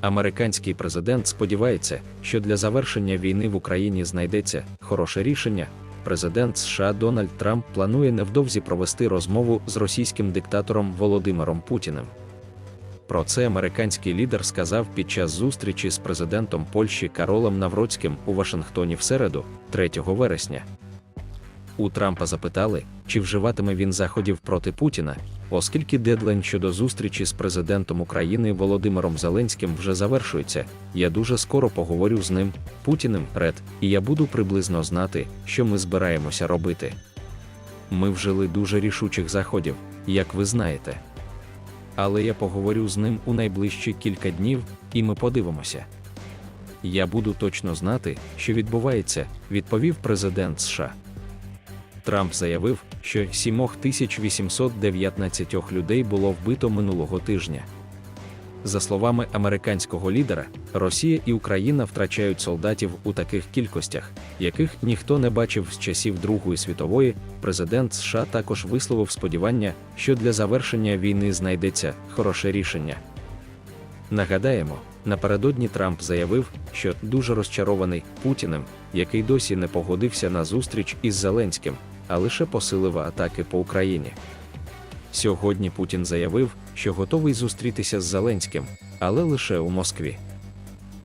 Американський президент сподівається, що для завершення війни в Україні знайдеться хороше рішення. Президент США Дональд Трамп планує невдовзі провести розмову з російським диктатором Володимиром Путіним. Про це американський лідер сказав під час зустрічі з президентом Польщі Каролем Навроцьким у Вашингтоні в середу, 3 вересня. У Трампа запитали, чи вживатиме він заходів проти Путіна, оскільки дедлайн щодо зустрічі з президентом України Володимиром Зеленським вже завершується. Я дуже скоро поговорю з ним, Путіним, Ред, і я буду приблизно знати, що ми збираємося робити. Ми вжили дуже рішучих заходів, як ви знаєте. Але я поговорю з ним у найближчі кілька днів, і ми подивимося. Я буду точно знати, що відбувається, відповів президент США. Трамп заявив, що 7819 людей було вбито минулого тижня. За словами американського лідера, Росія і Україна втрачають солдатів у таких кількостях, яких ніхто не бачив з часів Другої світової. Президент США також висловив сподівання, що для завершення війни знайдеться хороше рішення. Нагадаємо, напередодні Трамп заявив, що дуже розчарований Путіним, який досі не погодився на зустріч із Зеленським, а лише посилив атаки по Україні. Сьогодні Путін заявив, що готовий зустрітися з Зеленським, але лише у Москві.